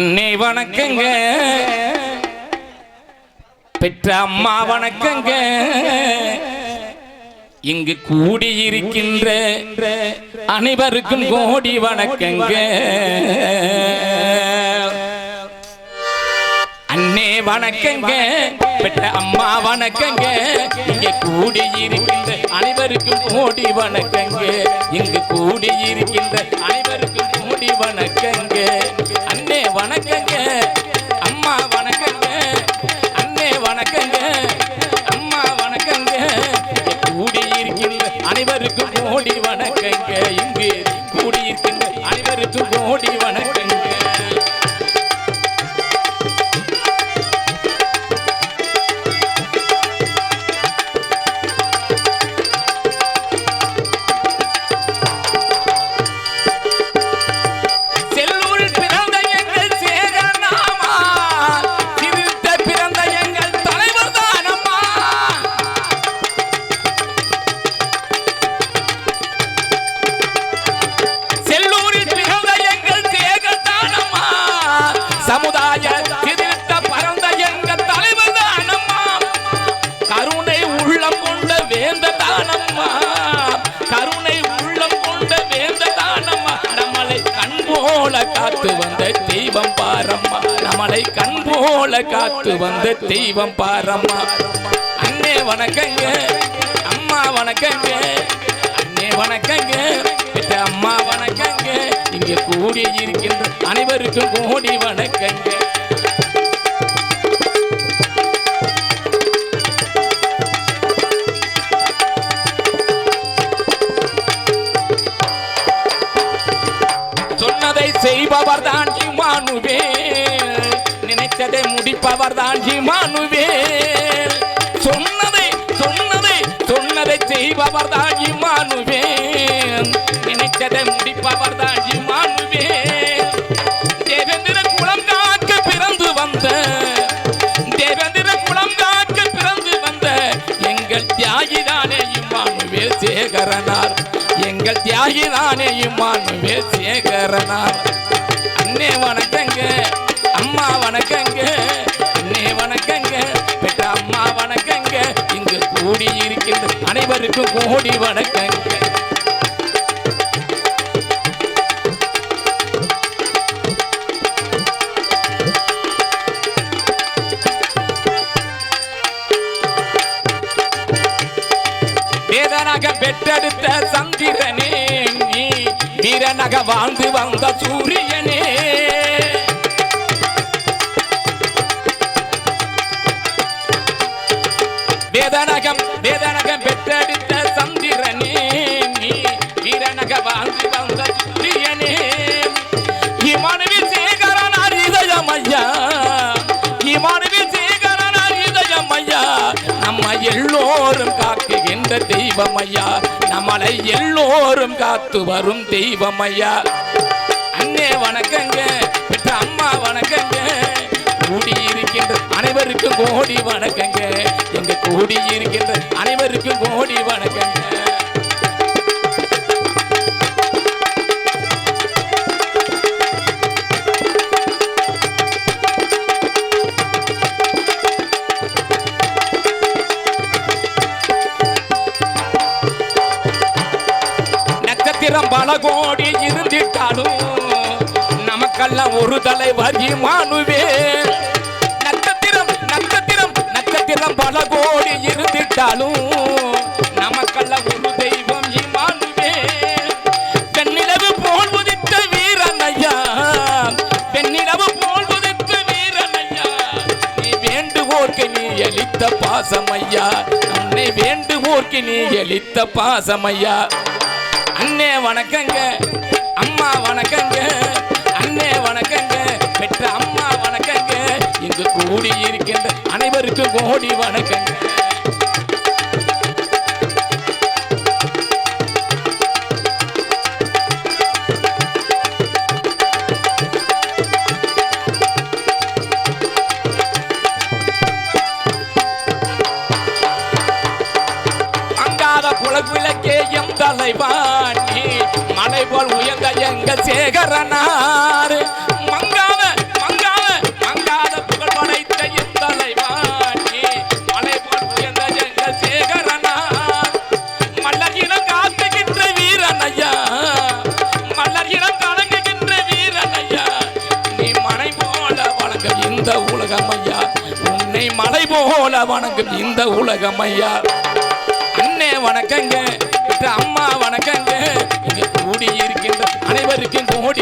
அன்னை வணக்கங்க. பெற்ற அம்மா வணக்கங்க. இங்கு கூடியிருக்கின்ற அனைவருக்கும் கோடி வணக்கங்க. அண்ணே வணக்கங்க. பெற்ற அம்மா வணக்கங்க. இங்கே கூடியிருக்கின்ற அனைவருக்கும் கோடி வணக்கங்க. இங்கு கூடியிருக்கின்ற கோடி வணக்கங்க வேந்த தானம்மா. கருணை உள்ளம் கொண்ட வேந்த தானம்மா. நம்மளை கண் போல காத்து வந்த தெய்வம் பாரம்மா. நம்மளை கண் போல காத்து வந்த தெய்வம் பாரம்மா. அண்ணே வணக்கங்க. அம்மா வணக்கங்க. அண்ணே வணக்கங்க. அம்மா வணக்கங்க. இங்கே கூடி இருக்கின்ற அனைவருக்கும் கோடி வணக்கங்க. செய்பவர் தான் இமானுவேல். நினைத்ததை முடிப்பவர் தான் இமானுவேல். சொன்னதை சொன்னதை சொன்னதை செய்பவர் தான் இமானுவேல். நினைத்ததை முடிப்பவர் தான் இமானுவேல். தேவேந்திர குளம் காக்க பிறந்து வந்த தேவேந்திர குளம் காக்க பிறந்து வந்த எங்கள் தியாகிதானே இம்மானுவேல் சேகரனார். எங்கள் தியாகிதானே இம்மானுவேல் சேகரனார். அண்ணே வணக்கங்க அம்மா வணக்கங்க அண்ணே வணக்கங்க பெற்ற அம்மா வணக்கங்க இங்கு கூடி இருக்கின்ற அனைவருக்கும் கோடி வணக்கங்க. வேதனாக பெற்றெடுத்த சந்திரனே நீ வீரனாக வாழ்ந்து வந்த சூரியனே வேதனகம் வேதனகம் பெற்றெடுத்த சந்திரனே நீ வீரனாக வாழ்ந்து வந்த சூரியனே இமானுவில் சேகரனார் இதயம் இமனுவி இமானுவில் சேகரனார் இதயம் நம்ம எல்லோரும் காக்குகின்ற தெய்வமையா நம்மளை எல்லோரும் காத்து வரும் தெய்வமையா அண்ணே வணக்கங்க. பெற்ற அம்மா வணக்கங்க. கூடியிருக்கின்ற அனைவருக்கும் கோடி வணக்கங்க. இங்கு கூடி இருக்கின்ற அனைவருக்கும் கோடி வணக்கம் நட்சத்திரம் பல கோடி இருந்திட்டாலும் நமக்கெல்லாம் ஒரு தலைவர் இமானுவே. இருந்திட்டாலும் நமக்கல்ல ஒரு தெய்வம் இமானுவே. பெண்ணிலவு போல் உதித்த வீரன் ஐயா பெண்ணிலவு போல் உதித்த வீரன் ஐயா நீ வேண்டுகோர்க்கு நீ எளித்த பாசமையா. அன்னை வேண்டுகோர்க்கு நீ எளித்த பாசமையா. அண்ணே வணக்கங்க அம்மா வணக்கங்க அண்ணே வணக்கங்க பெற்ற அம்மா வணக்கங்க. இங்கு கூடி இருக்கின்ற அனைவருக்கும் கோடி வணக்கங்க. சேகரனார் மங்காத மங்காத மங்காத புகழ் படைத்த எந்தலைவாணி மலை போல் உயர்ந்த எங்க சேகரனார் மல்லகினம் காத்துகின்ற வீரனையா. மல்லகினம் கலங்குகின்ற வீரனையா. நீ மனை போல வணங்க இந்த உலகம் ஐயா உன்னை மலை போல வணங்கும் இந்த உலகம் ஐயா அண்ணே வணக்கங்க அம்மா வணக்கங்க. இங்க கூடியிருக்கின்ற இருக்கின்ற அனைவருக்கும் கோடி